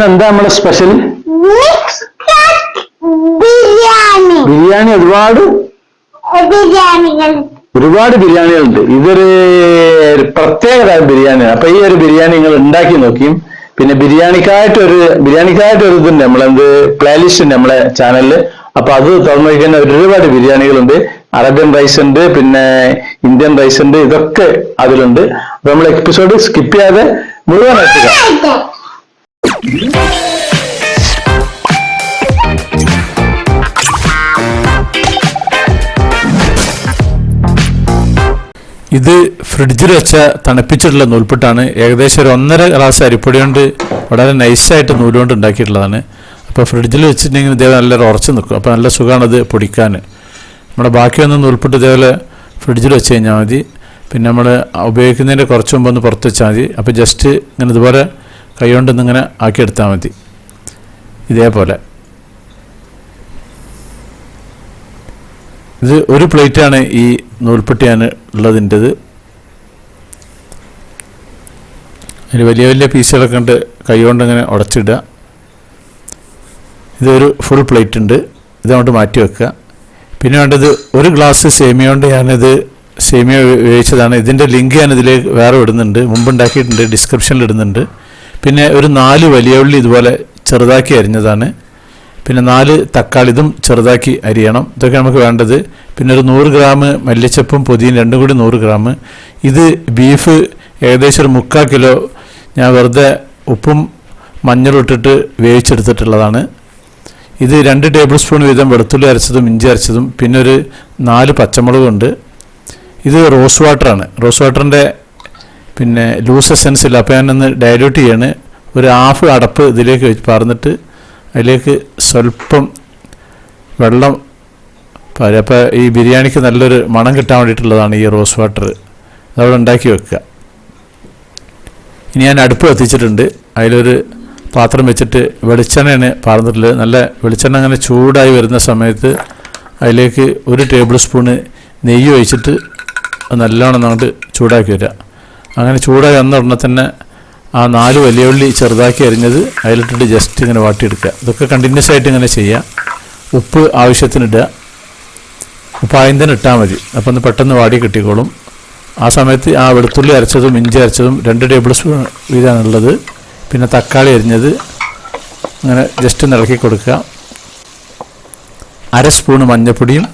ഇന്ന് എന്താ നമ്മളെ സ്പെഷ്യൽ ബിരിയാണി. ബിരിയാണി ഒരുപാട്? ബിരിയാണികൾ. ഒരുപാട് ബിരിയാണികളുണ്ട്. ഇതൊരു ഒരു പ്രത്യേക തരം ബിരിയാണിയാണ്. അപ്പൊ ഈ ഒരു ബിരിയാണി നിങ്ങൾ ഉണ്ടാക്കി നോക്കിയും പിന്നെ ബിരിയാണിക്കായിട്ട് ഒരു ബിരിയാണിക്കായിട്ട് ഒരു ഇതുണ്ട്. നമ്മളെന്ത് പ്ലേലിസ്റ്റ് ഉണ്ട് നമ്മളെ ചാനലിൽ അപ്പൊ അത് തുറന്നു കഴിക്കുന്ന ഒരുപാട് ബിരിയാണികളുണ്ട്. അറേബ്യൻ റൈസ് ഉണ്ട് പിന്നെ ഇന്ത്യൻ റൈസ് ഉണ്ട് ഇതൊക്കെ അതിലുണ്ട്. അപ്പൊ നമ്മൾ എപ്പിസോഡ് സ്കിപ്പ് ചെയ്യാതെ മുഴുവൻ എത്തുക ഇത് ഫ്രിഡ്ജിൽ വെച്ച തണുപ്പിച്ചിട്ടുള്ള നൂൽപ്പെട്ടാണ് ഏകദേശം ഒരു ഒന്നര ഗ്ലാസ് അരിപ്പൊടി കൊണ്ട് വളരെ നൈസായിട്ട് നൂലുകൊണ്ട് ഉണ്ടാക്കിയിട്ടുള്ളതാണ്. അപ്പോൾ ഫ്രിഡ്ജിൽ വെച്ചിട്ടുണ്ടെങ്കിൽ ഇതേപോലെ നല്ല ഉറച്ച് നിൽക്കും. അപ്പോൾ നല്ല സുഖമാണ് ഇത് പൊടിക്കാൻ. നമ്മുടെ ബാക്കിയൊന്നും നൂൽപ്പിട്ട് ഇതേപോലെ ഫ്രിഡ്ജിൽ വെച്ച് കഴിഞ്ഞാൽ മതി. പിന്നെ നമ്മൾ ഉപയോഗിക്കുന്നതിന്റെ കുറച്ച് മുമ്പ് ഒന്ന് പുറത്ത് വെച്ചാൽ മതി. അപ്പോൾ ജസ്റ്റ് ഇങ്ങനെ ഇതുപോലെ കൈ കൊണ്ട് ഇങ്ങനെ ആക്കിയെടുത്താൽ മതി. ഇതേപോലെ. ഇത് ഒരു പ്ലേറ്റാണ് ഈ നൂൽപ്പെട്ടിയാണ് ഉള്ളതിന്റെത്. അതിന് വലിയ വലിയ പീസുകളൊക്കെ ഉണ്ട്. കൈകൊണ്ടിങ്ങനെ ഇങ്ങനെ ഉടച്ചിടുക. ഇതൊരു ഫുൾ പ്ലേറ്റ് ഉണ്ട്. ഇതുകൊണ്ട് മാറ്റി വെക്കുക. പിന്നെ വേണ്ടത് ഒരു ഗ്ലാസ് സേമിയ കൊണ്ട് ഞാനിത് സേമിയ ഉപയോഗിച്ചതാണ്. ഇതിന്റെ ലിങ്ക് ഞാൻ ഇതിലേക്ക് വേറെ ഇടുന്നുണ്ട്. മുമ്പ് ഉണ്ടാക്കിയിട്ടുണ്ട്. ഡിസ്ക്രിപ്ഷനിൽ ഇടുന്നുണ്ട്. പിന്നെ ഒരു നാല് വലിയ ഉള്ളി ഇതുപോലെ ചെറുതാക്കി അരിഞ്ഞതാണ്. പിന്നെ നാല് തക്കാളി ഇതും ചെറുതാക്കി അരിയണം. ഇതൊക്കെ നമുക്ക് വേണ്ടത് പിന്നെ ഒരു നൂറ് ഗ്രാം മല്ലിച്ചപ്പും പൊതിയും രണ്ടും കൂടി നൂറ് ഗ്രാം. ഇത് ബീഫ് ഏകദേശം ഒരു മുക്കാൽ കിലോ ഞാൻ വെറുതെ ഉപ്പും മഞ്ഞളും ഇട്ടിട്ട് വേവിച്ചെടുത്തിട്ടുള്ളതാണ്. ഇത് രണ്ട് ടേബിൾ സ്പൂൺ വീതം വെളുത്തുള്ളി അരച്ചതും ഇഞ്ചി അരച്ചതും പിന്നെ ഒരു നാല് പച്ചമുളകുണ്ട് ഇത് റോസ് വാട്ടറാണ്. റോസ് വാട്ടറിന്റെ പിന്നെ ലൂസ് എസെൻസ് ഇല്ല അപ്പോൾ ഞാനൊന്ന് ഡയലൂട്ട് ചെയ്യാണ്. ഒരു ഹാഫ് അടപ്പ് ഇതിലേക്ക് വെച്ച് പറഞ്ഞിട്ട് അതിലേക്ക് സ്വല്പം വെള്ളം പാരും. അപ്പോൾ ഈ ബിരിയാണിക്ക് നല്ലൊരു മണം കിട്ടാൻ വേണ്ടിയിട്ടുള്ളതാണ് ഈ റോസ് വാട്ടർ. അതവിടെ ഉണ്ടാക്കി വെക്കുക. ഇനി ഞാൻ അടുപ്പ് കത്തിച്ചിട്ടുണ്ട്. അതിലൊരു പാത്രം വെച്ചിട്ട് വെളിച്ചെണ്ണയാണ് പാർന്നിട്ടുള്ളത്. നല്ല വെളിച്ചെണ്ണ അങ്ങനെ ചൂടായി വരുന്ന സമയത്ത് അതിലേക്ക് ഒരു ടേബിൾ സ്പൂണ് നെയ്യ് ഒഴിച്ചിട്ട് നല്ലോണം അങ്ങോട്ട് ചൂടാക്കി വരിക. അങ്ങനെ ചൂടായി വന്ന ഉടനെ തന്നെ ആ നാല് വലിയ ഉള്ളി ചെറുതാക്കി അരിഞ്ഞത് അതിലിട്ടിട്ട് ജസ്റ്റ് ഇങ്ങനെ വാട്ടിയെടുക്കുക. ഇതൊക്കെ കണ്ടിന്യൂസ് ആയിട്ട് ഇങ്ങനെ ചെയ്യുക. ഉപ്പ് ആവശ്യത്തിന് ഇടുക. ഉപ്പ് ആദ്യം തന്നെ ഇട്ടാൽ മതി. അപ്പം ഒന്ന് പെട്ടെന്ന് വാടി കിട്ടിക്കോളും. ആ സമയത്ത് ആ വെളുത്തുള്ളി അരച്ചതും ഇഞ്ചി അരച്ചതും രണ്ട് ടേബിൾ സ്പൂൺ വീതമാണുള്ളത് പിന്നെ തക്കാളി അരിഞ്ഞത് അങ്ങനെ ജസ്റ്റ് ഒന്ന് ഇളക്കി കൊടുക്കുക. അര സ്പൂൺ മഞ്ഞൾപ്പൊടിയും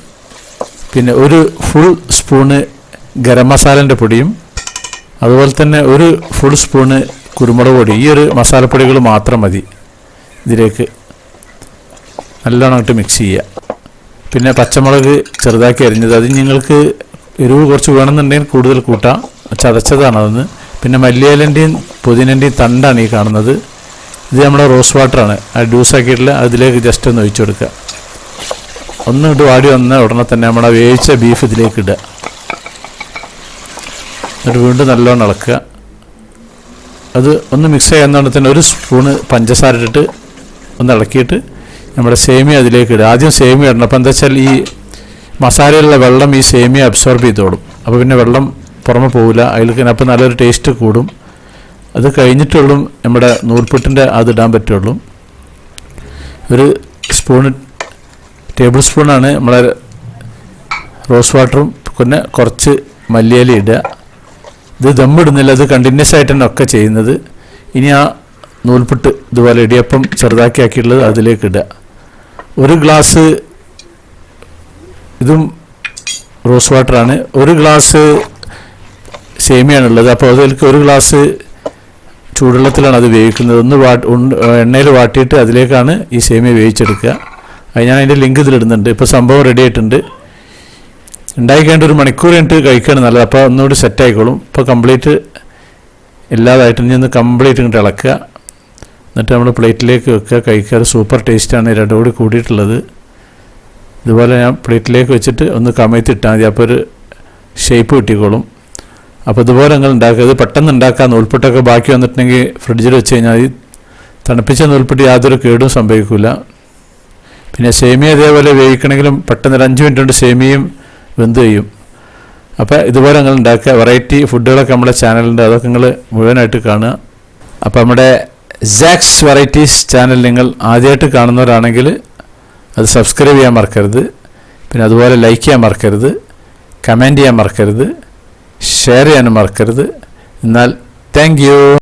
പിന്നെ ഒരു ഫുൾ സ്പൂണ് ഗരം മസാലന്റെ പൊടിയും അതുപോലെ തന്നെ ഒരു ഫുൾ സ്പൂണ് കുരുമുളക് പൊടി. ഈ ഒരു മസാലപ്പൊടികൾ മാത്രം മതി ഇതിലേക്ക്. നല്ലോണം ഇട്ട് മിക്സ് ചെയ്യുക. പിന്നെ പച്ചമുളക് ചെറുതാക്കി അരിഞ്ഞത്. അത് നിങ്ങൾക്ക് എരിവ് കുറച്ച് വേണമെന്നുണ്ടെങ്കിൽ കൂടുതൽ കൂട്ടാം. ചതച്ചതാണ് അതൊന്ന്. പിന്നെ മല്ലിയിലന്റെയും പുതിനന്റെയും തണ്ടാണ് ഈ കാണുന്നത്. ഇത് നമ്മുടെ റോസ് വാട്ടറാണ്. ആ ജ്യൂസ് ആക്കിയിട്ടുള്ള അതിലേക്ക് ജസ്റ്റ് ഒന്ന് ഒഴിച്ചു കൊടുക്കുക. ഒന്ന് ഇട്ട് വാടി വന്ന ഉടനെ തന്നെ നമ്മുടെ വേവിച്ച ബീഫ് ഇതിലേക്ക് ഇടുക. എന്നിട്ട് വീണ്ടും നല്ലോണം ഇളക്കുക. അത് ഒന്ന് മിക്സ് ചെയ്യുന്നതുകൊണ്ട് തന്നെ ഒരു സ്പൂണ് പഞ്ചസാര ഇട്ടിട്ട് ഒന്ന് ഇളക്കിയിട്ട് നമ്മുടെ സേമിയ അതിലേക്ക് ഇടുക. ആദ്യം സേമിയ ഇടണം. അപ്പോൾ എന്താ വെച്ചാൽ ഈ മസാലയിലുള്ള വെള്ളം ഈ സേമിയ അബ്സോർബ് ചെയ്തോളും അപ്പോൾ പിന്നെ വെള്ളം പുറമെ പോകില്ല അതിലേക്ക് അപ്പോൾ നല്ലൊരു ടേസ്റ്റ് കൂടും. അത് കഴിഞ്ഞിട്ടുള്ളൂ നമ്മുടെ നൂൽപ്പെട്ടിന്റെ അത് ഇടാൻ പറ്റുള്ളൂ. ഒരു സ്പൂണ് ടേബിൾ സ്പൂണാണ് നമ്മളെ റോസ് വാട്ടറും പിന്നെ കുറച്ച് മല്ലിയില ഇടുക. ഇത് ദമ്മിടുന്നില്ല അത് കണ്ടിന്യൂസ് ആയിട്ടാണ് ഒക്കെ ചെയ്യുന്നത്. ഇനി ആ നൂൽപുട്ട് ഇതുപോലെ ഇടിയപ്പം ചെറുതാക്കി ആക്കിയിട്ടുള്ളത് അതിലേക്ക് ഇടുക. ഒരു ഗ്ലാസ് ഇതും റോസ് വാട്ടറാണ്. ഒരു ഗ്ലാസ് സേമിയാണുള്ളത് അപ്പോൾ അതിലേക്ക് ഒരു ഗ്ലാസ് ചൂടുവെള്ളത്തിലാണ് അത് വേവിക്കുന്നത്. ഒന്ന് വാട്ട് എണ്ണയിൽ വാട്ടിയിട്ട് അതിലേക്കാണ് ഈ സേമിയ വേവിച്ചെടുക്കുക. അത് ഞാൻ അതിന്റെ ലിങ്ക് ഇതിലിടുന്നുണ്ട്. ഇപ്പോൾ സംഭവം റെഡി ആയിട്ടുണ്ട്. ഉണ്ടായിക്കേണ്ട ഒരു മണിക്കൂർ കഴിഞ്ഞിട്ട് കഴിക്കുകയാണ് നല്ലത്. അപ്പോൾ ഒന്നുകൂടി സെറ്റ് ആയിക്കോളും. ഇപ്പോൾ കംപ്ലീറ്റ് എല്ലാതായിട്ട് ഇനി ഒന്ന് കംപ്ലീറ്റ് ഇങ്ങോട്ട് ഇളക്കുക. എന്നിട്ട് നമ്മൾ പ്ലേറ്റിലേക്ക് വെക്കുക. കഴിക്കുക. ഒരു സൂപ്പർ ടേസ്റ്റാണ് രണ്ടും കൂടി കൂടിയിട്ടുള്ളത്. ഇതുപോലെ ഞാൻ പ്ലേറ്റിലേക്ക് വെച്ചിട്ട് ഒന്ന് കമഴ്ത്തിട്ടാൽ മതി. അപ്പോൾ ഒരു ഷേപ്പ് കിട്ടിക്കോളും. അപ്പോൾ ഇതുപോലെ നിങ്ങൾ ഉണ്ടാക്കുക. ഇത് പെട്ടെന്ന് ഉണ്ടാക്കാൻ ഉൾപ്പെട്ടൊക്കെ ബാക്കി വന്നിട്ടുണ്ടെങ്കിൽ ഫ്രിഡ്ജിൽ വെച്ച് കഴിഞ്ഞാൽ തണുപ്പിച്ച ഉൾപ്പെട്ട് യാതൊരു കേടും സംഭവിക്കില്ല പിന്നെ സേമിയ അതേപോലെ വേവിക്കണമെങ്കിലും പെട്ടെന്ന് ഒരു അഞ്ച് മിനിറ്റ് കൊണ്ട് സേമിയയും വെന്ത് ചെയ്യും? അപ്പോൾ ഇതുപോലെ നിങ്ങൾ ഉണ്ടാക്കുക. വെറൈറ്റി ഫുഡുകളൊക്കെ നമ്മുടെ ചാനലുണ്ട് അതൊക്കെ നിങ്ങൾ മുഴുവനായിട്ട് കാണുക. അപ്പോൾ നമ്മുടെ ജാക്സ് വെറൈറ്റീസ് ചാനൽ നിങ്ങൾ ആദ്യമായിട്ട് കാണുന്നവരാണെങ്കിൽ അത് സബ്സ്ക്രൈബ് ചെയ്യാൻ മറക്കരുത്. പിന്നെ അതുപോലെ ലൈക്ക് ചെയ്യാൻ മറക്കരുത്. കമന്റ് ചെയ്യാൻ മറക്കരുത്. ഷെയർ ചെയ്യാനും മറക്കരുത്. എന്നാൽ താങ്ക്